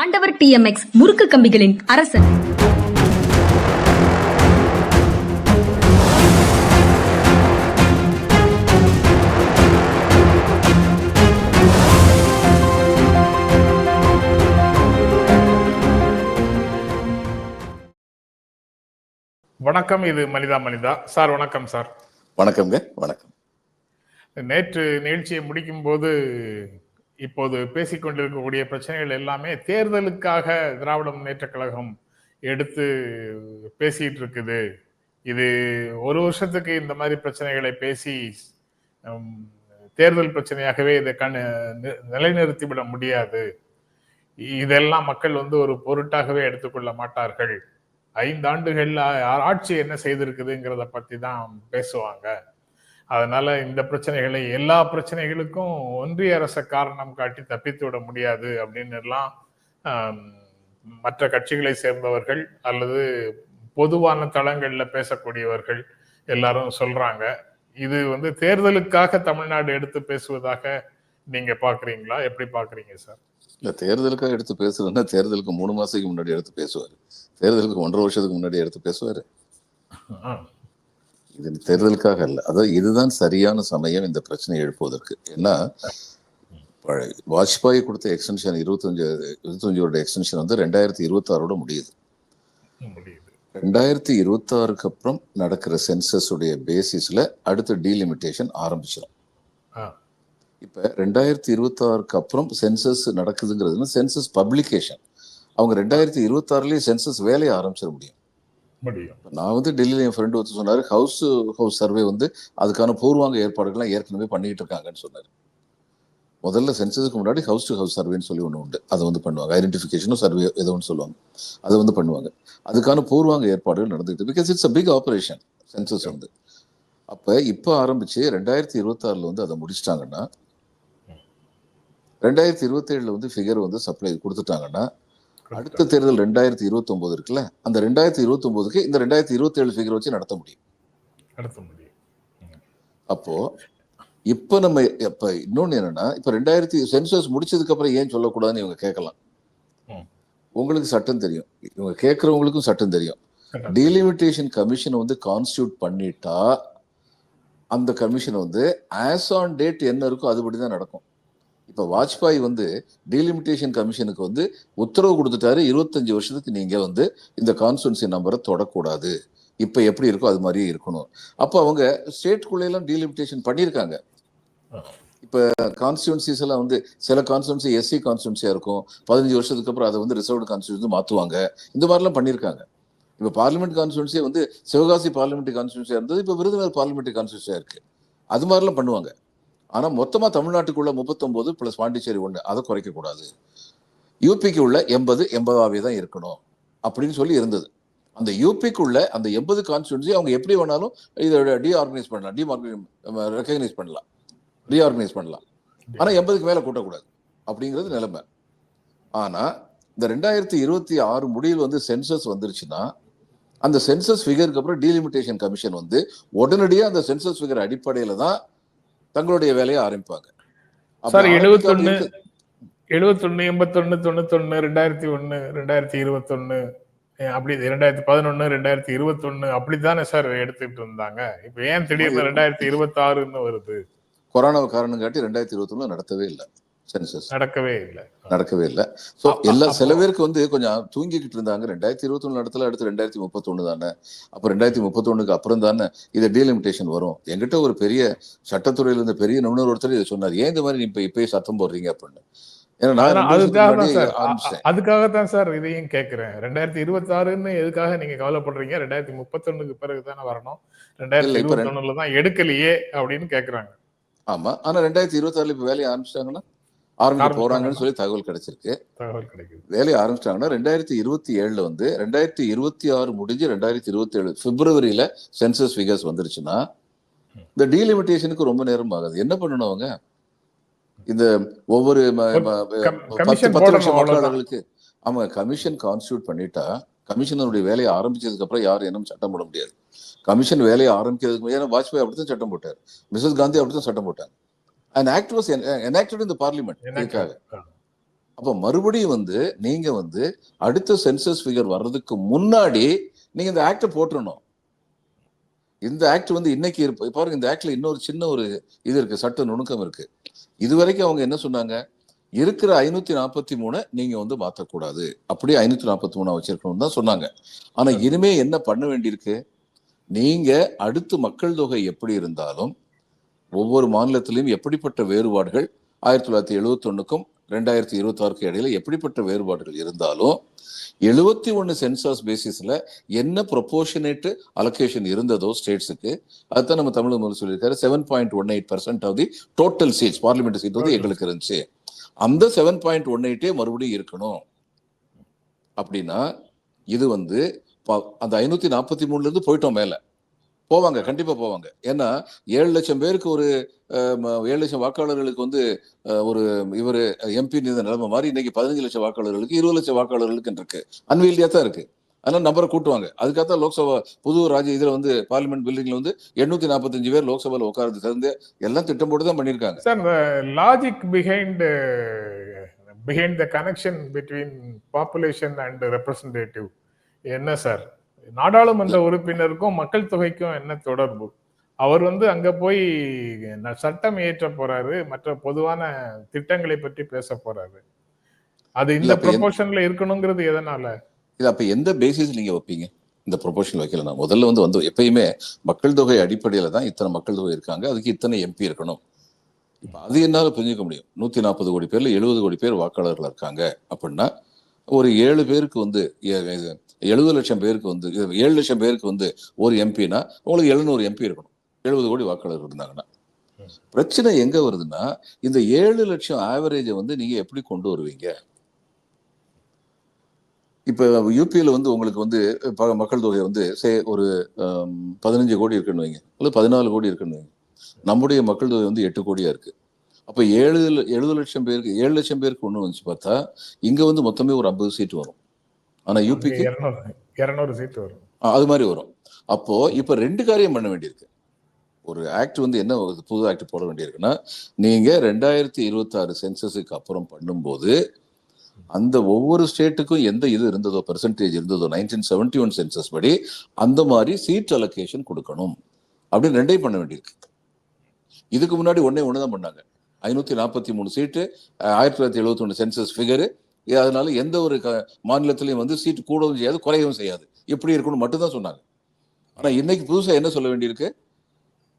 ஆண்டவர் டிஎம்எக்ஸ் முறுக்கு கம்பிகளின் அரசன். வணக்கம் இது மனிதா மனிதா. சார் வணக்கம் சார். வணக்கம்ங்க வணக்கம். நேற்று நிகழ்ச்சியை முடிக்கும் போது இப்போது பேசிக் கொண்டிருக்கக்கூடிய பிரச்சனைகள் எல்லாமே தேர்தலுக்காக திராவிட முன்னேற்ற கழகம் எடுத்து பேசிட்டு இருக்குது. இது ஒரு வருஷத்துக்கு இந்த மாதிரி பிரச்சனைகளை பேசி தேர்தல் பிரச்சனையாகவே இதை கண் நிலைநிறுத்திவிட முடியாது. இதெல்லாம் மக்கள் வந்து ஒரு பொருட்டாகவே எடுத்துக்கொள்ள மாட்டார்கள். ஐந்து ஆ- ஆட்சி என்ன செய்திருக்குதுங்கிறத பத்தி தான் பேசுவாங்க. அதனால இந்த பிரச்சனைகளை எல்லா பிரச்சனைகளுக்கும் ஒன்றிய அரசை காரணம் காட்டி தப்பித்து விட முடியாது அப்படின்னு எல்லாம் மற்ற கட்சிகளை சேர்ந்தவர்கள் அல்லது பொதுவான தளங்கள்ல பேசக்கூடியவர்கள் எல்லாரும் சொல்றாங்க. இது வந்து தேர்தலுக்காக தமிழ்நாடு எடுத்து பேசுவதாக நீங்க பாக்குறீங்களா? எப்படி பாக்குறீங்க சார்? இல்ல தேர்தலுக்காக எடுத்து பேசுறதுன்னா தேர்தலுக்கு மூணு மாசத்துக்கு முன்னாடி எடுத்து பேசுவாரு. தேர்தலுக்கு ஒன்றரை வருஷத்துக்கு முன்னாடி எடுத்து பேசுவாரு. இது தேர்தலுக்காக அல்ல. அதாவது இதுதான் சரியான சமயம் இந்த பிரச்சனையை எழுப்புவதற்கு. ஏன்னா வாஜ்பாய் கொடுத்த எக்ஸ்டென்ஷன் இருபத்தஞ்சு இருபத்தஞ்சோட எக்ஸ்டென்ஷன் வந்து ரெண்டாயிரத்தி இருபத்தாறோட முடியுது. ரெண்டாயிரத்தி இருபத்தாறுக்கு அப்புறம் நடக்கிற சென்சஸ் உடைய பேசிஸ்ல அடுத்த டீலிமிட்டேஷன் ஆரம்பிச்சிடும் இப்ப ரெண்டாயிரத்தி இருபத்தாறுக்கு அப்புறம் சென்சஸ் நடக்குதுங்கிறது சென்சஸ் பப்ளிகேஷன் அவங்க ரெண்டாயிரத்தி இருபத்தாறுலயே சென்சஸ் வேலையை ஆரம்பிச்சிட முடியும். முடியும் நான் வந்து டெல்லியில என் ஃப்ரெண்டு ஒருத்தர் சொன்னாரு ஹவுஸ் ஹவுஸ் சர்வே வந்து அதுக்கான பூர்வாங்க ஏற்பாடுகள்லாம் ஏற்கனவே பண்ணிட்டு இருக்காங்கன்னு சொன்னாரு. முதல்ல சென்சஸுக்கு முன்னாடி ஹவுஸ் டு ஹவுஸ் சர்வேன்னு சொல்லி ஒன்று உண்டு. அதை வந்து பண்ணுவாங்க. ஐடென்டிஃபிகேஷனும் சர்வே ஏதோ ஒன்று சொல்லுவாங்க. அதை வந்து பண்ணுவாங்க. அதுக்கான பூர்வாங்க ஏற்பாடுகள் நடந்துகிட்டு because it's a big operation census வந்து. அப்ப இப்போ ஆரம்பிச்சு ரெண்டாயிரத்தி இருபத்தாறுல வந்து அதை முடிச்சிட்டாங்கன்னா ரெண்டாயிரத்தி இருபத்தேழுல வந்து ஃபிகர் வந்து சப்ளை கொடுத்துட்டாங்கன்னா அடுத்த தேர்தல் ரெண்டாயிரத்தி இருபத்தி ஒன்பது இருக்குல்ல அந்த ரெண்டாயிரத்தி இருபத்தி ஒன்பதுக்கு இந்த ரெண்டாயிரத்தி இருபத்தி ஏழு ஃபிகர் வச்சு நடத்த முடியும். நடத்த முடியும். அப்போ இப்ப நம்ம இப்ப இன்னொன்னு என்னன்னா இப்ப ரெண்டாயிரத்தி சென்சஸ் முடிச்சதுக்கு அப்புறம் ஏன் சொல்லக்கூடாதுன்னு இவங்க கேட்கலாம். உங்களுக்கு சட்டம் தெரியும். இவங்க கேட்கறவங்களுக்கும் சட்டம் தெரியும். டீலிமிட்டேஷன் கமிஷனை வந்து கான்ஸ்டியூட் பண்ணிட்டா அந்த கமிஷன் வந்து ஆஸ் ஆன் டேட் என்ன இருக்கோ அதுபடி தான் நடக்கும். இப்ப வாஜ்பாய் வந்து டீலிமிட்டேஷன் கமிஷனுக்கு வந்து உத்தரவு கொடுத்துட்டாரு. இருபத்தஞ்சு வருஷத்துக்கு நீங்க வந்து இந்த கான்ஸ்டுவன்சி நம்பரை தொடக்கூடாது. இப்ப எப்படி இருக்கோ அது மாதிரியே இருக்கணும். அப்போ அவங்க ஸ்டேட்குள்ள எல்லாம் டீலிமிட்டேஷன் பண்ணியிருக்காங்க. இப்ப கான்ஸ்டுவன்சிஸ் எல்லாம் வந்து சில கான்ஸ்டுவன்சி எஸ்சி கான்ஸ்டுவன்சியா இருக்கும். பதினஞ்சு வருஷத்துக்கு அப்புறம் அதை வந்து ரிசர்வ்டு கான்ஸ்டுவன்சி மாத்துவாங்க. இந்த மாதிரிலாம் பண்ணியிருக்காங்க. இப்ப பார்லிமெண்ட் கான்ஸ்டுவன்சியே வந்து சிவகாசி பார்லிமெண்ட் கான்ஸ்டுவன்சியா இருந்தது. இப்ப விருதுநகர் பார்லிமெண்ட் கான்ஸ்டுவன்சியா இருக்கு. அது மாதிரிலாம் பண்ணுவாங்க. ஆனால் மொத்தமாக தமிழ்நாட்டுக்குள்ள முப்பத்தொம்போது ப்ளஸ் பாண்டிச்சேரி ஒன்று அதை குறைக்கக்கூடாது. யூபிக்கு உள்ள எண்பது எண்பதாவே தான் இருக்கணும் அப்படின்னு சொல்லி இருந்தது. அந்த யூபிக்குள்ள அந்த எண்பது கான்ஸ்டியூன்சி அவங்க எப்படி வேணாலும் இதை டீஆர்கனைஸ் பண்ணலாம். டிமார்கனைஸ் ரெக்கக்னைஸ் பண்ணலாம். ரீஆர்கனைஸ் பண்ணலாம். ஆனால் எண்பதுக்கு மேலே கூட்டக்கூடாது அப்படிங்கிறது நிலைமை. ஆனால் இந்த ரெண்டாயிரத்தி இருபத்தி ஆறு முடிவில் வந்து சென்சஸ் வந்துருச்சுன்னா அந்த சென்சஸ் ஃபிகருக்கு அப்புறம் டீலிமிட்டேஷன் கமிஷன் வந்து உடனடியாக அந்த சென்சஸ் ஃபிகர் அடிப்படையில் தான் தங்களுடைய வேலையை ஆரம்பிப்பாங்க. சார், ஆரம்பிக்காம 71 இருக்கு- எழுபத்தொன்னு எண்பத்தொன்னு தொண்ணூத்தொன்னு ரெண்டாயிரத்தி ஒன்னு ரெண்டாயிரத்தி இருபத்தொன்னு அப்படி ரெண்டாயிரத்தி பதினொன்னு ரெண்டாயிரத்தி இருபத்தொன்னு அப்படித்தானே சார் எடுத்துட்டு இருந்தாங்க? இப்ப ஏன் திடீர்னு ரெண்டாயிரத்தி இருபத்தி ஆறுன்னு வருது? கொரோனாவை காரணம் காட்டி ரெண்டாயிரத்தி இருபத்தி நடத்தவே இல்லை. சென்சஸ் நடக்கவே இல்லை. நடக்கவே இல்லை. ஸோ எல்லா சில பேருக்கு வந்து கொஞ்சம் தூங்கிக்கிட்டு இருந்தாங்க. ரெண்டாயிரத்தி இருபத்தி ஒண்ணு நடத்தல அடுத்து ரெண்டாயிரத்தி முப்பத்தொன்னு தானே. அப்போ ரெண்டாயிரத்தி முப்பத்தொன்னுக்கு அப்புறம் தானே இது டீலிமிட்டேஷன் வரும். என்கிட்ட ஒரு பெரிய சட்டத்துறையில இருந்த பெரிய நிபுணர் ஒருத்தர் இதை சொன்னார். ஏன் இந்த மாதிரி இப்ப இப்பயே சத்தம் போடுறீங்க? அப்படின்னு. அதுக்காகத்தான் சார் இதையும் கேட்கிறேன் ரெண்டாயிரத்தி இருபத்தி ஆறுன்னு எதுக்காக நீங்க கவலைப்படுறீங்க? ரெண்டாயிரத்தி முப்பத்தொன்னுக்கு பிறகு தானே வரணும். ரெண்டாயிரத்தி ரெண்டு- இருபத்தொன்னுல தான் எடுக்கலையே அப்படின்னு கேக்குறாங்க. ஆமா. ஆனா ரெண்டாயிரத்தி இருபத்தி ஆறுல இப்ப வேலையை ஆரம்பிச்சிட்டாங்கன்னா? ஆரம்பிக்க? போறாங்கன்னு சொல்லி தகவல் கிடைச்சிருக்கு. வேலையை ஆரம்பிச்சிட்டாங்கன்னா ரெண்டாயிரத்தி இருபத்தி ஏழுல வந்து ரெண்டாயிரத்தி இருபத்தி ஆறு முடிஞ்சு ரெண்டாயிரத்தி இருபத்தி ஏழு பிப்ரவரியில சென்சஸ் ஃபிகர்ஸ் வந்துருச்சுன்னா இந்த டீலிமிட்டேஷனுக்கு ரொம்ப நேரம் ஆகுது. என்ன பண்ணணும் அவங்க? இந்த ஒவ்வொரு பத்து பத்து லட்சம். வாக்காளர்களுக்கு. ஆமா கமிஷன் கான்ஸ்டியூட் பண்ணிட்டா கமிஷனருடைய வேலையை ஆரம்பிச்சதுக்கு அப்புறம் யாரும் இன்னும் சட்டம் போட முடியாது. கமிஷன் வேலையை ஆரம்பிக்கிறதுக்கு ஏன்னா வாஜ்பாய் அப்படித்தான் சட்டம் போட்டார். மிசஸ் காந்தி அப்படித்தான் சட்டம் போட்டாங்க and act was the parliament. எனக்கு- இதுக்காக அப்ப மறுபடியும் வந்து நீங்க வந்து அடுத்த சென்சஸ் ஃபிகர் வர்றதுக்கு முன்னாடி நீங்க இந்த ஆக்ட போட்டுறணும். இந்த ஆக்ட் வந்து இன்னைக்கு இருப்ப பாருங்க இந்த ஆக்ட்ல இன்னொரு சின்ன ஒரு இது இருக்கு சட்ட நுணுக்கம் இருக்கு. இது வரைக்கும் அவங்க என்ன சொன்னாங்க? இருக்கிற ஐநூத்தி நாற்பத்தி மூணு நீங்க வந்து மாத்தக்கூடாது. அப்படியே ஐநூத்தி நாற்பத்தி மூணா வச்சிருக்கணும் தான் சொன்னாங்க. ஆனா இனிமே என்ன பண்ண வேண்டியிருக்கு? நீங்க அடுத்து மக்கள் தொகை எப்படி இருந்தாலும் ஒவ்வொரு மாநிலத்திலையும் எப்படிப்பட்ட வேறுபாடுகள்? ஆயிரத்தி தொள்ளாயிரத்தி எழுபத்தி ஒண்ணுக்கும் ரெண்டாயிரத்தி இருபத்தி ஆறுக்கு இடையில எப்படிப்பட்ட வேறுபாடுகள் இருந்தாலும் எழுபத்தி ஒன்று சென்சாஸ் பேசிஸ்ல என்ன ப்ரொபோர்ஷனேட் அலோகேஷன் இருந்ததோ ஸ்டேட்ஸுக்கு அதுதான் நம்ம தமிழ் முதல் சொல்லியிருக்காரு seven point one eight percent of the total seats parliament seat வந்து எங்களுக்கு இருந்துச்சு. அந்த செவன் பாயிண்ட் ஒன் எயிட்டே மறுபடியும் இருக்கணும். அப்படின்னா இது வந்து அந்த ஐநூத்தி நாற்பத்தி மூணுல இருந்து போயிட்டோம் மேலே. போவாங்க கண்டிப்பாக போவாங்க. ஏன்னா ஏழு லட்சம் பேருக்கு ஒரு ஏழு லட்சம் வாக்காளர்களுக்கு வந்து ஒரு இவர் எம்பி நிலைமை மாதிரி இன்னைக்கு பதினஞ்சு லட்சம் வாக்காளர்களுக்கு இருபது லட்சம் வாக்காளர்களுக்கு இருக்கு. அன்வீல்டியா தான் இருக்கு. அதனால நம்பரை கூட்டுவாங்க. அதுக்காக தான் லோக்சபா புது ராஜ்ய இதில் வந்து பார்லிமெண்ட் பில்டிங்ல வந்து எண்ணூத்தி நாற்பத்தஞ்சு பேர் லோக்சபால உட்கார்ந்து சேர்ந்து எல்லாம் திட்டம் போட்டு தான் பண்ணியிருக்காங்க. Sir logic behind behind the connection between population and representative என்ன சார் நாடாளுமன்ற உறுப்பினருக்கும் மக்கள் தொகைக்கும் என்ன தொடர்பு? அவர் வந்து அங்க போய் சட்டம் இயற்ற போறாரு மற்ற பொதுவான திட்டங்களை பற்றி பேச போறாரு. அது இந்த ப்ரொபோஷன்ல இருக்கணுங்கிறது எதனால? இது அப்ப எந்த பேசிஸ் நீங்க வைப்பீங்க? இந்த ப்ரொபோஷன் வைக்கல முதல்ல வந்து வந்து எப்பயுமே மக்கள் தொகை அடிப்படையில தான் இத்தனை மக்கள் தொகை இருக்காங்க அதுக்கு இத்தனை எம்பி இருக்கணும். இப்ப அது என்னால புரிஞ்சுக்க முடியும். நூத்தி நாற்பது கோடி பேர்ல எழுபது கோடி பேர் வாக்காளர்கள் இருக்காங்க அப்படின்னா ஒரு ஏழு பேருக்கு வந்து எழுபது லட்சம் பேருக்கு வந்து ஏழு லட்சம் பேருக்கு வந்து ஒரு எம்பினா உங்களுக்கு எழுநூறு எம்பி இருக்கணும். எழுபது கோடி வாக்காளர்கள் இருந்தாங்கன்னா. பிரச்சனை எங்க வருதுன்னா இந்த ஏழு லட்சம் ஆவரேஜை வந்து நீங்க எப்படி கொண்டு வருவீங்க? இப்ப யூபியில வந்து உங்களுக்கு வந்து மக்கள் தொகை வந்து சே ஒரு பதினஞ்சு கோடி இருக்குன்னு வைங்க. அல்லது பதினாலு கோடி இருக்குன்னு வைங்க. நம்முடைய மக்கள் தொகை வந்து எட்டு கோடியா இருக்கு. அப்ப ஏழு எழுபது லட்சம் பேருக்கு ஏழு லட்சம் பேருக்கு ஒன்று வந்துச்சு பார்த்தா இங்க வந்து மொத்தமே ஒரு ஐம்பது சீட் வரும். ஆனா யூபிக்கு இருநூறு இருநூறு சீட் வரும். அது மாதிரி வரும். அப்போ இப்ப ரெண்டு காரியம் பண்ண வேண்டியிருக்கு. ஒரு ஆக்ட் வந்து என்ன புது ஆக்ட் போட வேண்டியிருக்குன்னா நீங்க ரெண்டாயிரத்தி இருபத்தி ஆறு சென்சஸுக்கு அப்புறம் பண்ணும்போது அந்த ஒவ்வொரு ஸ்டேட்டுக்கும் எந்த இது இருந்ததோ பெர்சன்டேஜ் இருந்ததோ நைன்டீன் செவன்டி ஒன் சென்சஸ் படி அந்த மாதிரி சீட் அலோகேஷன் கொடுக்கணும். அப்படின்னு ரெண்டையும் பண்ண வேண்டியிருக்கு. இதுக்கு முன்னாடி ஒண்ணே ஒன்று தான் பண்ணாங்க. ஐநூத்தி நாற்பத்தி மூணு சீட்டு ஆயிரத்தி தொள்ளாயிரத்தி எழுபத்தி ஒன்று சென்சஸ் ஃபிகரு அதனால எந்த ஒரு க- மாநிலத்திலையும் வந்து சீட்டு கூடவும் செய்யாது குறையவும் செய்யாது. இப்படி இருக்கணும் மட்டும்தான் சொன்னாங்க. ஆனா இன்னைக்கு புதுசா என்ன சொல்ல வேண்டியிருக்கு?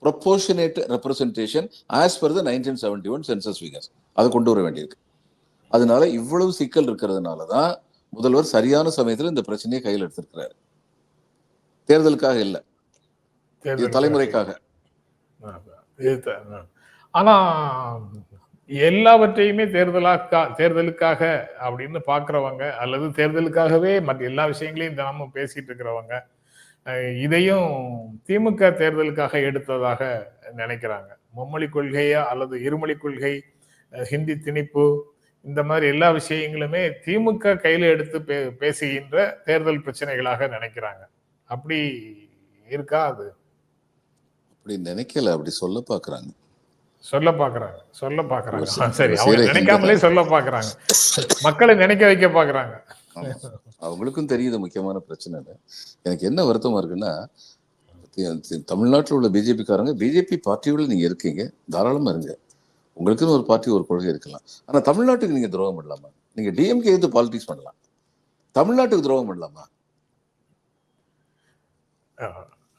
Proportionate representation as per the nineteen seventy one census figures அதை கொண்டு வர வேண்டியிருக்கு. அதனால இவ்வளவு சிக்கல் இருக்கிறதுனால தான் முதல்வர் சரியான சமயத்துல இந்த பிரச்சனையை கையில் எடுத்திருக்கிறாரு. தேர்தலுக்காக இல்ல. தலைமுறைக்காக. ஆனா எல்லாவற்றையுமே தேர்தலாக்கா தேர்தலுக்காக அப்படின்னு பார்க்குறவங்க அல்லது தேர்தலுக்காகவே மற்ற எல்லா விஷயங்களையும் தினமும் பேசிட்டு இருக்கிறவங்க இதையும் திமுக தேர்தலுக்காக எடுத்ததாக நினைக்கிறாங்க. மும்மொழி கொள்கையா அல்லது இருமொழி கொள்கை ஹிந்தி திணிப்பு இந்த மாதிரி எல்லா விஷயங்களுமே திமுக கையில் எடுத்து பே பேசுகின்ற தேர்தல் பிரச்சனைகளாக நினைக்கிறாங்க. அப்படி இருக்கா அது? அப்படி நினைக்கல அப்படி சொல்ல பார்க்குறாங்க. சொல்ல பாக்குறாங்க சொல்ல பாக்குறாங்க. சரி அவங்க நினைக்காமலே சொல்ல பாக்குறாங்க. மக்களை நினைக்க வைக்க பாக்குறாங்க. அவங்களுக்கும் தெரியுது முக்கியமான பிரச்சனை. எனக்கு என்ன வருத்தமா இருக்குன்னா தமிழ்நாட்டுல உள்ள பிஜேபி காரங்க பிஜேபி பார்ட்டியோட நீங்க இருக்கீங்க தாராளமா இருங்க. உங்களுக்குன்னு ஒரு பார்ட்டி ஒரு கொள்கை இருக்கலாம். ஆனா தமிழ்நாட்டுக்கு நீங்க துரோகம் பண்ணலாமா? நீங்க டிஎம்கே எதிர்த்து பாலிடிக்ஸ் பண்ணலாம். தமிழ்நாட்டுக்கு துரோகம் பண்ணலாமா?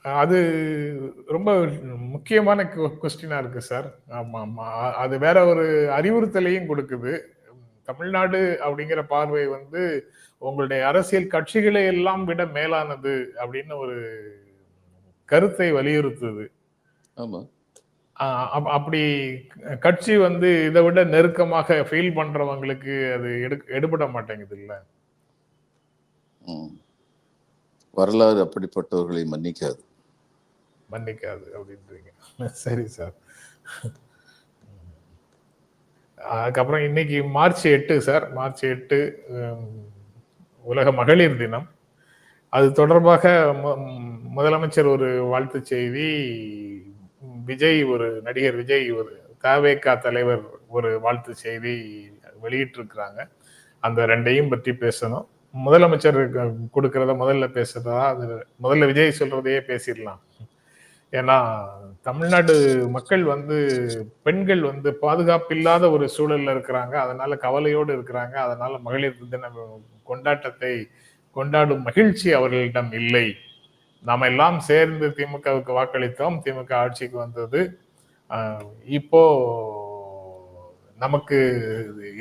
அது ரொம்ப முக்கியமான கொஸ்டினா இருக்கு சார் ஆமா ஆமா. அ- அது வேற ஒரு அறிவுறுத்தலையும் கொடுக்குது. தமிழ்நாடு அப்படிங்கிற பார்வை வந்து உங்களுடைய அரசியல் கட்சிகளை எல்லாம் விட மேலானது அப்படின்னு ஒரு கருத்தை வலியுறுத்துது. ஆமா. ஆஹ் அப்- அப்படி கட்சி வந்து இதை விட நெருக்கமாக ஃபீல் பண்றவங்களுக்கு அது எடு எடுபட மாட்டேங்குது இல்ல. வரலாறு அப்படிப்பட்டவர்களை மன்னிக்காது. மன்னிக்காது அப்படின்றீங்க. சரி சார். அதுக்கப்புறம் இன்னைக்கு மார்ச் எட்டு சார். மார்ச் எட்டு உலக மகளிர் தினம். அது தொடர்பாக முதலமைச்சர் ஒரு வாழ்த்து செய்தி விஜய் ஒரு நடிகர் விஜய் ஒரு தாவேகா தலைவர் ஒரு வாழ்த்து செய்தி வெளியிட்டிருக்கிறாங்க. அந்த ரெண்டையும் பற்றி பேசணும். முதலமைச்சர் க- கொடுக்கறத முதல்ல பேசுறதா? அது முதல்ல விஜய் சொல்றதையே பேசிடலாம். ஏன்னா தமிழ்நாடு மக்கள் வந்து பெண்கள் வந்து பாதுகாப்பு இல்லாத ஒரு சூழல்ல இருக்கிறாங்க. அதனால கவலையோடு இருக்கிறாங்க. அதனால மகளிர் தின கொண்டாட்டத்தை கொண்டாடும் மகிழ்ச்சி அவர்களிடம் இல்லை. நாம் எல்லாம் சேர்ந்து திமுகவுக்கு வாக்களித்தோம். திமுக ஆட்சிக்கு வந்தது. இப்போ நமக்கு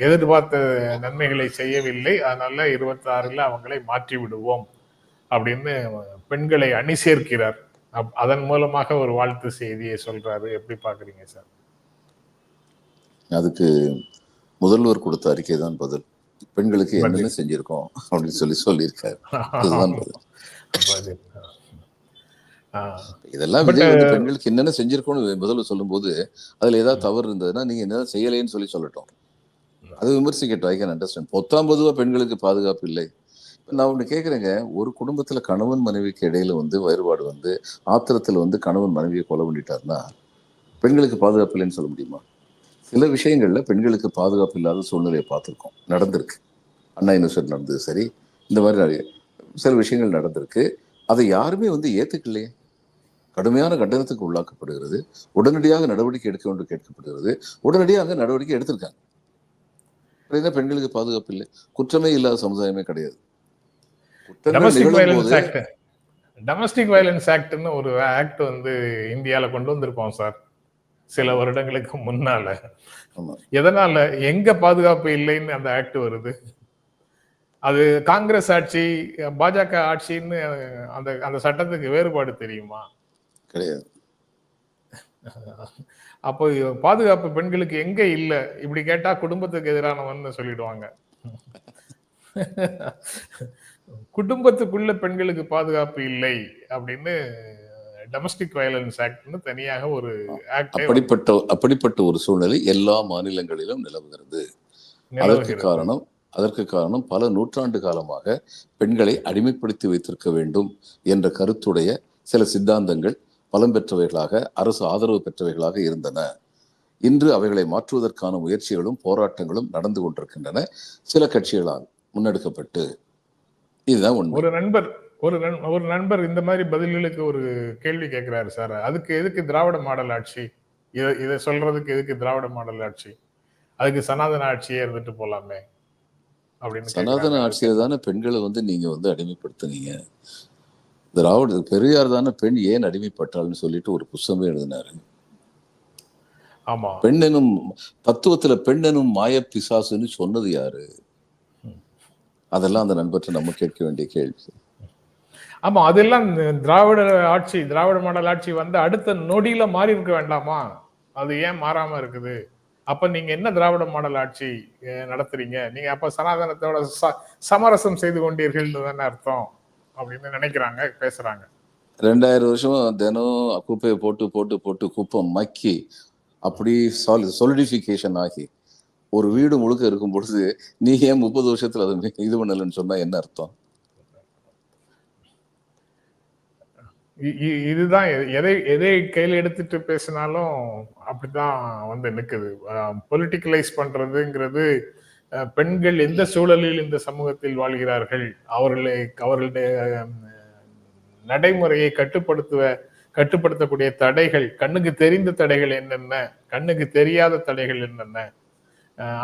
எதிர்பார்த்த நன்மைகளை செய்யவில்லை. அதனால இருபத்தி ஆறுல அவங்களை மாற்றி விடுவோம் அப்படின்னு பெண்களை அணி சேர்க்கிறார். அதன் மூலமாக ஒரு வாழ்த்து செய்தியை சொல்றாரு. எப்படி பாக்குறீங்க சார்? அதுக்கு முதல்வர் கொடுத்த அறிக்கை தான் பதில். பெண்களுக்கு என்னென்ன செஞ்சிருக்கோம் அப்படின்னு சொல்லி சொல்லியிருக்காரு. அதுதான் பதில். இதெல்லாம் பெண்களுக்கு என்னென்ன செஞ்சிருக்கோம்னு முதல்ல சொல்லும்போது அதுல ஏதாவது தவறு இருந்ததுன்னா நீங்க என்ன செய்யலைன்னு சொல்லி சொல்லட்டும். அது விமர்சிக்கட்டும். ஐ கேன் அண்டர்ஸ்டாண்ட் பொத்தாம் பெண்களுக்கு பாதுகாப்பு இல்லை. நான் ஒன்று கேட்குறேங்க ஒரு குடும்பத்தில் கணவன் மனைவிக்கு இடையில வந்து வேறுபாடு வந்து ஆத்திரத்தில் வந்து கணவன் மனைவியை கொலை பண்ணிட்டாருன்னா பெண்களுக்கு பாதுகாப்பு இல்லைன்னு சொல்ல முடியுமா? சில விஷயங்களில் பெண்களுக்கு பாதுகாப்பு இல்லாத சூழ்நிலையை பார்த்துருக்கோம். நடந்திருக்கு. அண்ணா யூனிவர்சிட்டி நடந்தது சரி. இந்த மாதிரி நிறைய சில விஷயங்கள் நடந்திருக்கு. அதை யாருமே வந்து ஏற்றுக்கலையே கடுமையான கண்டனத்துக்கு உள்ளாக்கப்படுகிறது. உடனடியாக நடவடிக்கை எடுக்க வேண்டும் கேட்கப்படுகிறது. உடனடியாக அங்கே நடவடிக்கை எடுத்திருக்காங்க. பெண்களுக்கு பாதுகாப்பு இல்லை. குற்றமே இல்லாத சமுதாயமே கிடையாது. Domestic violence act domestic violence ஆக்ட்னு ஒரு ஆக்ட் வந்து இந்தியால கொண்டு வந்திருக்கோம் சார். சில வருடங்களுக்கு முன்னால. எதனால? எங்க பாதுகாப்பு இல்லைன்னு அந்த ஆக்ட் வருது. அது காங்கிரஸ் ஆட்சி பாஜக ஆட்சின்னு அந்த அந்த சட்டத்துக்கு வேறுபாடு தெரியுமா? கிடையாது. அப்போ பாதுகாப்பு பெண்களுக்கு எங்க இல்ல? இப்படி கேட்டா குடும்பத்துக்கு எதிரானவன்னு சொல்லிடுவாங்க. குடும்பத்துக்குள்ள பெண்களுக்கு பாதுகாப்பு இல்லை அப்படின்னு டொமஸ்டிக் வயலன்ஸ் ஆக்ட்னு தனியாக ஒரு ஆக்டே அப்படிப்பட்ட அப்படிப்பட்ட ஒரு சூழ்நிலை எல்லா மாநிலங்களிலும் நிலவுகிறது. அதற்கு காரணம் அதற்கு காரணம் பல நூற்றாண்டு காலமாக பெண்களை அடிமைப்படுத்தி வைத்திருக்க வேண்டும் என்ற கருத்துடைய சில சித்தாந்தங்கள் பலம் பெற்றவைகளாக அரசு ஆதரவு பெற்றவைகளாக இருந்தன. இன்று அவைகளை மாற்றுவதற்கான முயற்சிகளும் போராட்டங்களும் நடந்து கொண்டிருக்கின்றன. சில கட்சிகளால் முன்னெடுக்கப்பட்டு இதுதான் உண்மை. ஒரு நண்பர் ஒரு ஒரு நண்பர் இந்த மாதிரி பதில்களுக்கு ஒரு கேள்வி கேட்கிறாரு சார். அதுக்கு எதுக்கு திராவிட மாடல் ஆட்சி? இதை இதை சொல்றதுக்கு எதுக்கு திராவிட மாடல் ஆட்சி? அதுக்கு சனாதன ஆட்சியே இருந்துட்டு போலாமே அப்படின்னு சனாதன. ஆட்சியில தானே பெண்களை வந்து நீங்க வந்து அடிமைப்படுத்துனீங்க. திராவிட பெரியார் தானே பெண் ஏன் அடிமைப்பட்டாள்னு சொல்லிட்டு ஒரு புஸ்தகமே எழுதினாரு. ஆமா. பெண் எனும் தத்துவத்துல பெண் எனும் மாய பிசாசுன்னு சொன்னது யாரு? அதெல்லாம் அந்த நண்பர்கிட்ட நம்ம கேட்க வேண்டிய கேள்வி. ஆமா அதெல்லாம் திராவிட ஆட்சி திராவிட மாடல் ஆட்சி வந்து அடுத்த நொடியில மாறி இருக்க வேண்டாமா? அது ஏன் மாறாம இருக்குது? அப்ப நீங்க என்ன திராவிட மாடல் ஆட்சி நடத்துறீங்க? நீங்க அப்ப சனாதனத்தோட சமரசம் செய்து கொண்டீர்கள்னு தானே அர்த்தம் அப்படின்னு நினைக்கிறாங்க பேசுறாங்க. ரெண்டாயிரம் வருஷமா தினம் குப்பையை போட்டு போட்டு போட்டு குப்பை மக்கி அப்படி சாலி சொலிடிஃபிகேஷன் ஆகி ஒரு வீடு முழுக்க இருக்கும் பொழுது நீ ஏன் முப்பது வருஷத்துல அதை இது பண்ணலன்னு சொன்னா என்ன அர்த்தம்? இ- இ- இதுதான் எதை எதை கையில் எடுத்துட்டு பேசினாலும் அப்படிதான் வந்து நிற்குது பொலிட்டிக்கலைஸ் பண்றதுங்கிறது பெண்கள் எந்த சூழலில் இந்த சமூகத்தில் வாழ்கிறார்கள் அவர்களை அவர்களுடைய நடைமுறையை கட்டுப்படுத்துவ கட்டுப்படுத்தக்கூடிய தடைகள் கண்ணுக்கு தெரிந்த தடைகள் என்னென்ன கண்ணுக்கு தெரியாத தடைகள் என்னென்ன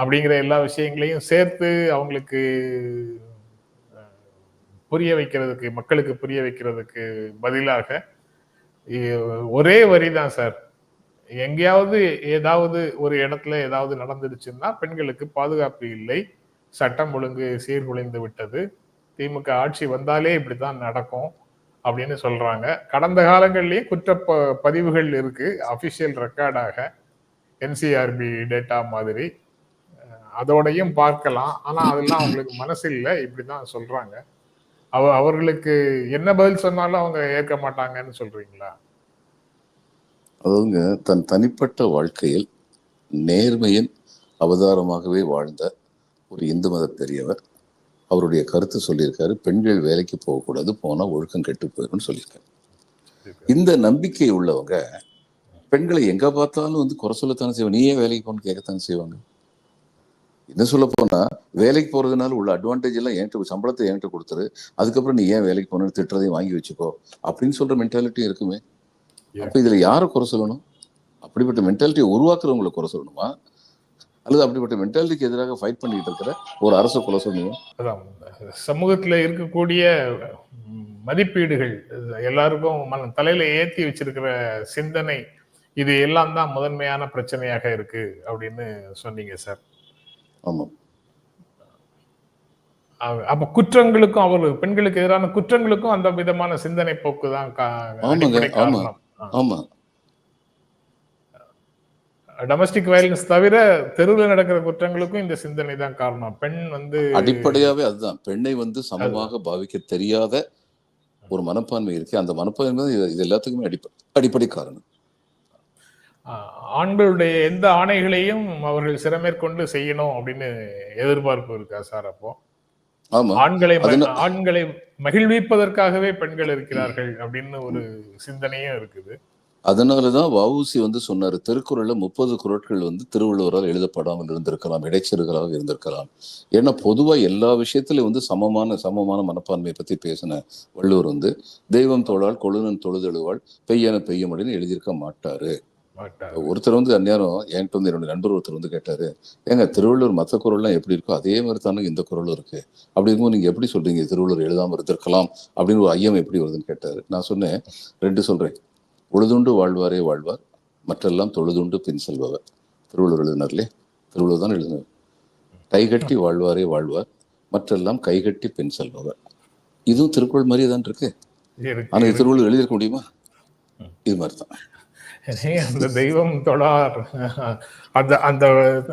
அப்படிங்கிற எல்லா விஷயங்களையும் சேர்த்து அவங்களுக்கு புரிய வைக்கிறதுக்கு மக்களுக்கு புரிய வைக்கிறதுக்கு பதிலாக ஒரே வரி தான் சார். எங்கேயாவது ஏதாவது ஒரு இடத்துல ஏதாவது நடந்துடுச்சுன்னா பெண்களுக்கு பாதுகாப்பு இல்லை. சட்டம் ஒழுங்கு சீர்குலைந்து விட்டது. திமுக ஆட்சி வந்தாலே இப்படித்தான் நடக்கும் அப்படின்னு சொல்றாங்க. கடந்த காலங்கள்லயும் குற்ற பதிவுகள் இருக்கு. அபிஷியல் ரெக்கார்டாக என்சிஆர்பி டேட்டா மாதிரி. அதோடையும் பார்க்கலாம். ஆனா அதெல்லாம் அவங்களுக்கு மனசு இல்லை இப்படிதான் சொல்றாங்க. அவ அவர்களுக்கு என்ன பதில் சொன்னாலும் அவங்க ஏற்க மாட்டாங்கன்னு சொல்றீங்களா? அதுங்க தன் தனிப்பட்ட வாழ்க்கையில் நேர்மையின் அவதாரமாகவே வாழ்ந்த ஒரு இந்து மத பெரியவர். அவருடைய கருத்து சொல்லியிருக்காரு பெண்கள் வேலைக்கு போகக்கூடாது போனா ஒழுக்கம் கெட்டு போயிடும்னு சொல்லியிருக்காரு. இந்த நம்பிக்கை உள்ளவங்க பெண்களை எங்க பார்த்தாலும் வந்து குறை சொல்லத்தானே செய்வாங்க. நீயே வேலைக்கு போகணும்னு கேட்கத்தானே செய்வாங்க? என்ன சொல்ல போனா வேலைக்கு போறதுனால உள்ள அட்வான்டேஜ் எல்லாம் என்கிட்ட சம்பளத்தை என்கிட்ட கொடுத்துரு. அதுக்கப்புறம் நீ ஏன் வேலைக்கு போனு திட்டுறதையும் வாங்கி வச்சுக்கோ. அப்படின்னு சொல்ற மென்டாலிட்டி இருக்குமே. அப்ப இதுல யாரை குறை சொல்லணும்? அப்படிப்பட்ட மென்டாலிட்டியை உருவாக்குறவங்களை குறை சொல்லணுமா? அல்லது அப்படிப்பட்ட மென்டாலிட்டிக்கு எதிராக ஃபைட் பண்ணிட்டு இருக்கிற ஒரு அரசை குறை சொல்லணுமா சமூகத்துல இருக்கக்கூடிய மதிப்பீடுகள் எல்லாருக்கும் தலையில ஏத்தி வச்சிருக்கிற சிந்தனை இது எல்லாம் தான் முதன்மையான பிரச்சனையாக இருக்கு அப்படின்னு சொன்னீங்க சார். ஆமா அ- அப்ப குற்றங்களுக்கும் அவர் பெண்களுக்கு எதிரான குற்றங்களுக்கும் அந்த விதமான சிந்தனை போக்கு தான் ஆமா. டொமஸ்டிக் வயலன்ஸ் தவிர தெருவில் நடக்கிற குற்றங்களுக்கும் இந்த சிந்தனை தான் காரணம். பெண் வந்து அடிப்படையாவே அதுதான். பெண்ணை வந்து சமமாக பாவிக்க தெரியாத ஒரு மனப்பான்மை இருக்கு அந்த மனப்பான்மை இது- எல்லாத்துக்குமே அடிப்படை அடிப்படை காரணம். ஆண்களுடைய எந்த ஆணைகளையும் அவர்கள் சிறமேற்கொண்டு செய்யணும் அப்படின்னு எதிர்பார்ப்பு இருக்கா சார் அப்போ? ஆமா. ஆண்களை ஆண்களை மகிழ்விப்பதற்காகவே பெண்கள் இருக்கிறார்கள் அப்படின்னு ஒரு சிந்தனையும் இருக்குது. அதனாலதான் வஉசி வந்து சொன்னாரு திருக்குறள்ல முப்பது குறட்கள் வந்து திருவள்ளுவரால் எழுதப்படாமல் இருந்திருக்கலாம் இடைச்செருகளாக இருந்திருக்கலாம். ஏன்னா பொதுவா எல்லா விஷயத்திலும் வந்து சமமான சமமான மனப்பான்மையை பத்தி பேசின வள்ளுவர் வந்து தெய்வம் தோழால் கொழுநன் தொழுதெழுவாள் பெய்யன பெய்யும் அப்படின்னு எழுதியிருக்க மாட்டார். ஒருத்தர் வந்து அந்நேரம் என்கிட்ட வந்து என்னோட நண்பர் ஒருத்தர் வந்து கேட்டாரு ஏங்க திருவள்ளுவர் மற்ற குரல்லாம் எப்படி இருக்கோ அதே மாதிரி தானே இந்த குரலும் இருக்கு. அப்படி இருக்கும்போது நீங்க எப்படி சொல்றீங்க? திருவள்ளுவர் எழுதாம இருந்திருக்கலாம். அப்படின்னு ஒரு ஐயம் எப்படி வருதுன்னு கேட்டாரு. நான் சொன்னேன் ரெண்டு சொல்றேன். உழுதுண்டு வாழ்வாரே வாழ்வார் மற்றெல்லாம் தொழுதுண்டு பின் செல்பவர். திருவள்ளுவர் எழுதினார்லே திருவள்ளுவர் தான் எழுதினார். கைகட்டி வாழ்வாரே வாழ்வார் மற்றெல்லாம் கைகட்டி பின் செல்பவர். இதுவும் திருக்குறள் மாதிரியே தான் இருக்கு. ஆனா திருவள்ளுவர் எழுதியிருக்க முடியுமா? இது மாதிரி தான் அந்த தெய்வம் தொழார். அந்த அந்த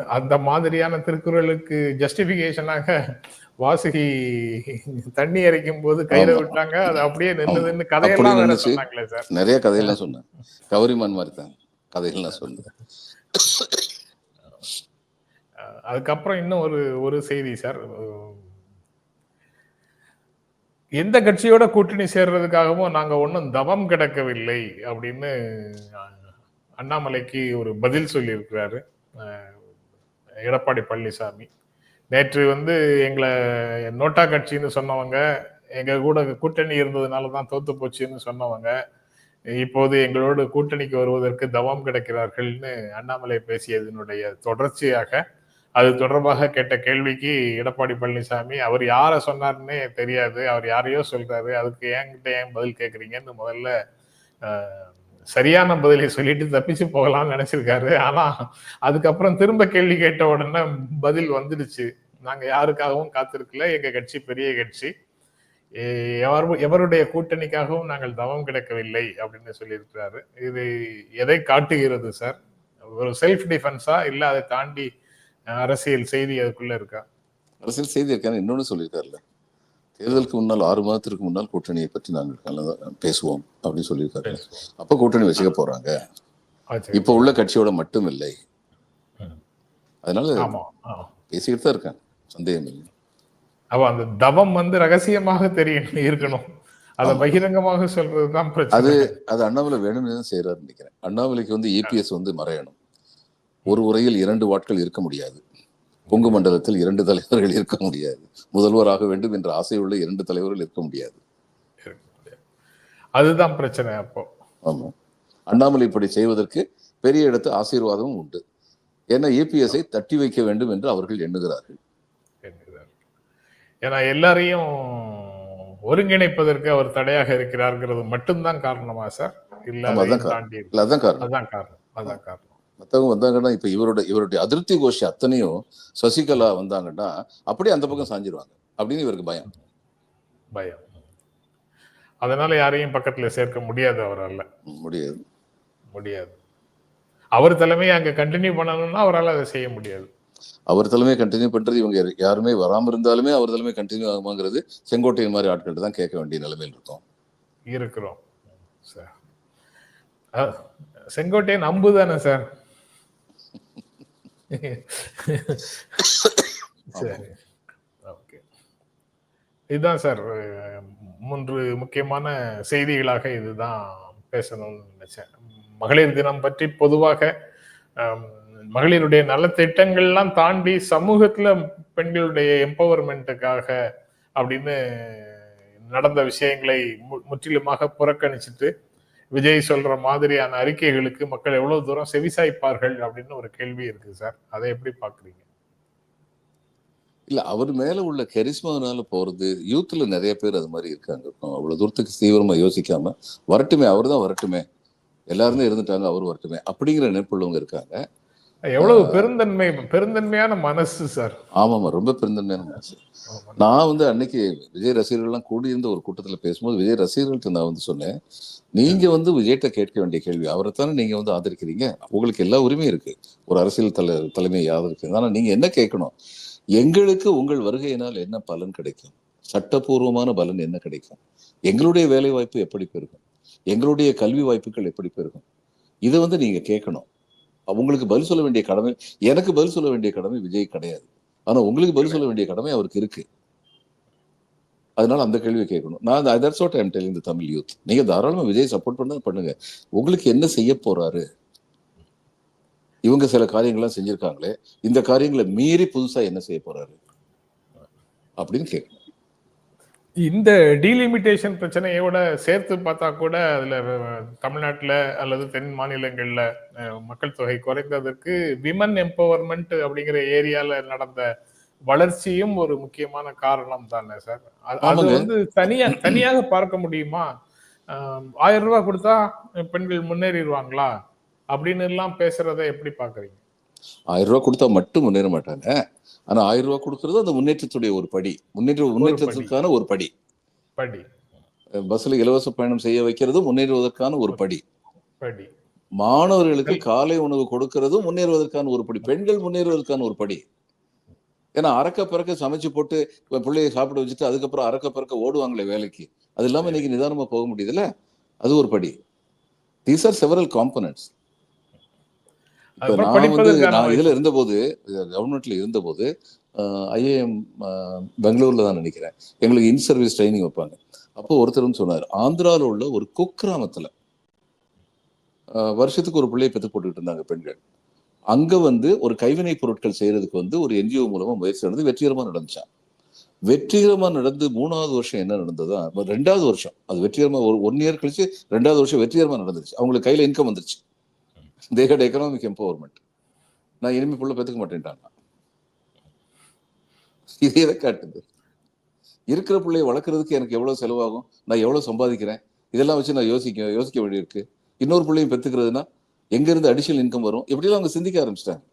அந்த மாதிரியான திருக்குறளுக்கு ஜஸ்டிபிகேஷனாக வாசுகி தண்ணி இறைக்கும் போது கயிறை ஆமா. விட்டாங்க அது அப்படியே நின்னுதுன்னு அப்படி கதையெல்லாம் வேற. சொன்னாங்களே சார். நிறைய கதையெல்லாம் சொன்னேன். கவரிமான் மாதிரி தான் கதையெல்லாம் சொன்னேன். அதுக்கப்புறம் இன்னும் ஒரு ஒரு செய்தி சார். எந்த கட்சியோட கூட்டணி சேர்றதுக்காகவும் நாங்க ஒன்றும் தவம் கிடக்கவில்லை அப்படின்னு அண்ணாமலைக்கு ஒரு பதில் சொல்லியிருக்கிறாரு. எடப்பாடி பழனிசாமி. நேற்று வந்து எங்களை நோட்டா கட்சின்னு சொன்னவங்க எங்க கூட கூட்டணி இருந்ததுனால தான் தோத்து போச்சுன்னு சொன்னவங்க இப்போது எங்களோடு கூட்டணிக்கு வருவதற்கு தவம் கிடைக்கிறார்கள்னு அண்ணாமலை பேசியதனுடைய தொடர்ச்சியாக அது தொடர்பாக கேட்ட கேள்விக்கு எடப்பாடி பழனிசாமி அவர் யாரை சொன்னார்னே தெரியாது அவர் யாரையோ சொல்றாரு அதுக்கு என்கிட்ட ஏன் பதில் கேட்குறீங்கன்னு முதல்ல சரியான பதிலை சொல்லிட்டு தப்பிச்சு போகலாம்னு நினைச்சிருக்காரு. ஆனா அதுக்கப்புறம் திரும்ப கேள்வி கேட்ட உடனே பதில் வந்துடுச்சு. நாங்க யாருக்காகவும் காத்திருக்கல. எங்க கட்சி பெரிய கட்சி. எவர் எவருடைய கூட்டணிக்காகவும் நாங்கள் தவம் கிடக்கவில்லை அப்படின்னு சொல்லியிருக்கிறாரு. இது எதை காட்டுகிறது சார்? ஒரு செல்ஃப் டிஃபென்ஸா இல்ல அதை தாண்டி அரசியல் செய்தி அதுக்குள்ள இருக்கா? அரசியல் செய்தி இருக்காரு இன்னொன்னு சொல்லியிருக்காருல்ல. தேர்தலுக்கு முன்னால் ஆறு மாதத்திற்கு முன்னால் கூட்டணியை பற்றி நாங்கள் பேசுவோம் அப்படின்னு சொல்லியிருக்காரு அப்ப கூட்டணி வச்சுக்க போறாங்க. இப்ப உள்ள கட்சியோட மட்டும் இல்லை. அதனால. பேசிக்கிட்டு தான் இருக்கேன். சந்தேகம் இல்லை. அப்ப அந்த தவம் வந்து ரகசியமாக தெரியணும் இருக்கணும். அதை. பகிரங்கமாக சொல்றதுதான் அது அது அண்ணாமலை வேணும்னு தான் செய்யறாருன்னு நினைக்கிறேன். அண்ணாமலைக்கு வந்து இபிஎஸ் வந்து மறையணும். ஒரு உரையில் இரண்டு வாட்கள் இருக்க முடியாது. கொங்கு மண்டலத்தில் இரண்டு தலைவர்கள் இருக்க முடியாது. முதல்வராக வேண்டும் என்ற ஆசை உள்ள இரண்டு தலைவர்கள் இருக்க முடியாது. அதுதான் பிரச்சனை அப்போ. ஆமா. அண்ணாமலை இப்படி செய்வதற்கு பெரிய இடத்து ஆசீர்வாதமும் உண்டு. ஏன்னா இபிஎஸ்ஐ தட்டி வைக்க வேண்டும் என்று அவர்கள் எண்ணுகிறார்கள். ஏன்னா எல்லாரையும் ஒருங்கிணைப்பதற்கு அவர் தடையாக இருக்கிறார்ங்கிறது மட்டும்தான் காரணமா சார்? இல்ல அதான் காரணம். அதான் காரணம். அதான் காரணம். மத்தவங்க வந்தாங்கன்னா இப்ப இவரோட இவருடைய அதிருப்தி கோஷி அத்தனையும் சசிகலா வந்தாங்கன்னா அப்படியே அந்த பக்கம் சாஞ்சிருவாங்க அப்படின்னு இவருக்கு பயம். பயம். அதனால யாரையும் பக்கத்துல சேர்க்க முடியாது அவரால. முடியாது. முடியாது. அவர் தலைமையை அங்க கண்டினியூ பண்ணணும்னா அவரால் அதை செய்ய முடியாது. அவர் தலைமையை கண்டினியூ பண்றது இவங்க யாரு- யாருமே வராம இருந்தாலுமே அவர் தலைமை கண்டினியூ ஆகுமாங்கிறது செங்கோட்டையன் மாதிரி ஆட்கள்ட்ட தான் கேட்க வேண்டிய நிலைமையில் இருக்கும். இருக்கிறோம். சார். செங்கோட்டையன் அம்பு தானே சார்? சரி. ஓகே. இதுதான் சார் மூன்று முக்கியமான செய்திகளாக இதுதான் பேசணும்னு நினைச்சேன். மகளிர் தினம் பற்றி பொதுவாக மகளிருடைய நலத்திட்டங்கள்லாம் தாண்டி சமூகத்துல பெண்களுடைய எம்பவர்மெண்ட்டுக்காக அப்படின்னு நடந்த விஷயங்களை மு- முற்றிலுமாக புறக்கணிச்சிட்டு விஜய் சொல்ற மாதிரியான அறிக்கைகளுக்கு மக்கள் எவ்வளவு தூரம் செவிசாய்ப்பார்கள் அப்படின்னு ஒரு கேள்வி இருக்கு சார். அதை எப்படி பாக்குறீங்க இல்ல அவர் மேல உள்ள கெரிஸ்மானால போறது யூத்ல நிறைய பேர் அது மாதிரி இருக்காங்க. அவ்வளவு தூரத்துக்கு தீவிரமா யோசிக்காம வரட்டுமே அவர் தான் வரட்டுமே. எல்லாருமே இருந்துட்டாங்க அவர் வரட்டுமே அப்படிங்கிற நினைப்புள்ளவங்க இருக்காங்க. எவ்வளவு பெருந்தன்மை பெருந்தன்மையான மனசு சார். ஆமாமா ரொம்ப பெருந்தன்மையான மனசு. நான் வந்து அன்னைக்கு விஜய் ரசிகர்கள்லாம் கூடியிருந்த ஒரு கூட்டத்துல பேசும்போது விஜய் ரசிகர்கள்ட்ட நான் வந்து சொன்னேன் நீங்க வந்து விஜய்கிட்ட கேட்க வேண்டிய கேள்வி. அவரை தானே நீங்க வந்து ஆதரிக்கிறீங்க? உங்களுக்கு எல்லா உரிமையும் இருக்கு. ஒரு அரசியல் தலை தலைமையை ஆதரிக்கிறது. ஆனா நீங்க என்ன கேட்கணும்? எங்களுக்கு உங்கள் வருகையினால் என்ன பலன் கிடைக்கும்? சட்டபூர்வமான பலன் என்ன கிடைக்கும்? எங்களுடைய வேலை வாய்ப்பு எப்படி பெருகும்? எங்களுடைய கல்வி வாய்ப்புகள் எப்படி பெருகும்? இதை வந்து நீங்க கேட்கணும். உங்களுக்கு பதில் சொல்ல வேண்டிய கடமை எனக்கு பதில் சொல்ல வேண்டிய கடமை விஜய் கிடையாது. ஆனா உங்களுக்கு பதில் சொல்ல வேண்டிய கடமை அவருக்கு இருக்கு. அதனால அந்த கேள்வியை கேட்கணும். நான் தட்ஸ் வாட் ஐம் டெல்லிங் இந்த தமிழ் யூத் நீங்க தாராளமா விஜய் சப்போர்ட் பண்ண பண்ணுங்க. உங்களுக்கு என்ன செய்ய போறாரு? இவங்க சில காரியங்கள்லாம் செஞ்சிருக்காங்களே இந்த காரியங்களை மீறி புதுசா என்ன செய்ய போறாரு? அப்படின்னு கேட்கணும். இந்த டீலிமிட்டேஷன் பிரச்சனையோட சேர்த்து பார்த்தா கூட அதுல தமிழ்நாட்டில் தமிழ்நாட்டுல அல்லது தென் மாநிலங்கள்ல மக்கள் தொகை குறைந்ததற்கு விமன் எம்பவர்மெண்ட் அப்படிங்கிற ஏரியால நடந்த வளர்ச்சியும் ஒரு முக்கியமான காரணம் தானே சார் அது-. வந்து தனியா தனியாக பார்க்க முடியுமா? ஆயிரம் ரூபாய் கொடுத்தா பெண்கள் முன்னேறிடுவாங்களா? அப்படின்னு எல்லாம் பேசுறத எப்படி பாக்குறீங்க ஆயிரம் ரூபாய் கொடுத்தா மட்டும் முன்னேற மாட்டாங்க. ஆனா ஆயிரம் ரூபாய் கொடுக்கறது அந்த முன்னேற்றத்துடைய ஒரு படி. முன்னேற்ற முன்னேற்றத்திற்கான ஒரு படி. படி. பஸ்ல இலவச பயணம் செய்ய வைக்கிறது முன்னேறுவதற்கான ஒரு படி. படி. மாணவர்களுக்கு காலை உணவு கொடுக்கறதும் முன்னேறுவதற்கான ஒரு படி. பெண்கள் முன்னேறுவதற்கான ஒரு படி. ஏன்னா அறக்க பிறக்க சமைச்சு போட்டு பிள்ளைய சாப்பிட வச்சுட்டு அதுக்கப்புறம் அறக்க பிறக்க ஓடுவாங்களே வேலைக்கு. அது இல்லாம இன்னைக்கு நிதானமா போக முடியுதுல்ல? அது ஒரு படி. தீஸ் ஆர் செவரல் காம்பனன்ட்ஸ் இப்ப நான் வந்து நான் இதுல இருந்தபோது கவர்மெண்ட்ல இருந்தபோது ஐஏஎம் பெங்களூர்ல தான் நினைக்கிறேன். எங்களுக்கு இன் சர்வீஸ் ட்ரைனிங் வைப்பாங்க. அப்போ ஒருத்தர் சொன்னார் ஆந்திரால உள்ள ஒரு குக்கிராமத்துல வருஷத்துக்கு ஒரு பிள்ளையை பெற்று போட்டுக்கிட்டு இருந்தாங்க பெண்கள். அங்க வந்து ஒரு கைவினை பொருட்கள் செய்யறதுக்கு வந்து ஒரு என்ஜிஓ மூலமா முயற்சி நடந்து வெற்றிகரமா நடந்துச்சான் வெற்றிகரமா நடந்து மூணாவது வருஷம் என்ன நடந்ததா? ரெண்டாவது வருஷம். அது வெற்றிகரமா ஒரு ஒன் இயர் கழிச்சு ரெண்டாவது வருஷம் வெற்றிகரமா நடந்துச்சு அவங்களுக்கு கையில இன்கம் வந்துருச்சு. தேகட் எக்கனாமிக் எம்பவர்மெண்ட் நான் இனிமே புள்ள பெற்றுக்க மாட்டேன்ட்டாங்க இதே காட்டுது. இருக்கிற பிள்ளைய வளர்க்குறதுக்கு எனக்கு எவ்வளவு செலவாகும்? நான் எவ்வளவு சம்பாதிக்கிறேன்? இதெல்லாம் வச்சு நான் யோசிக்க யோசிக்க வேண்டியிருக்கு. இன்னொரு பிள்ளையும் பெற்றுக்கிறதுனா எங்க இருந்து அடிஷனல் இன்கம் வரும்? எப்படிலாம் அவங்க சிந்திக்க ஆரம்பிச்சிட்டாங்க?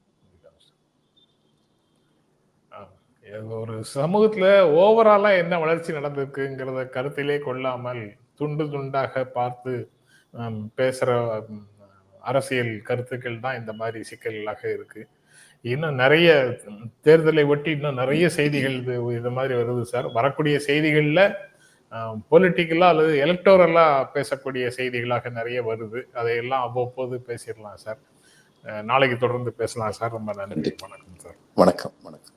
ஒரு சமூகத்துல ஓவராலா என்ன வளர்ச்சி நடந்திருக்குங்கிறத கருத்திலே கொள்ளாமல் துண்டு துண்டாக பார்த்து பேசுற அரசியல் கருத்துக்கள் தான் இந்த மாதிரி சிக்கல்களாக இருக்கு. இன்னும் நிறைய தேர்தலை ஒட்டி இன்னும் நிறைய செய்திகள் இது இது மாதிரி வருது சார். வரக்கூடிய செய்திகள்ல பொலிட்டிக்கலா அல்லது எலக்டோரலா பேசக்கூடிய செய்திகளாக நிறைய வருது. அதையெல்லாம் அவ்வப்போது பேசிடலாம் சார். நாளைக்கு தொடர்ந்து பேசலாம் சார். ரொம்ப நன்றி. வணக்கம் சார். வணக்கம் வணக்கம்.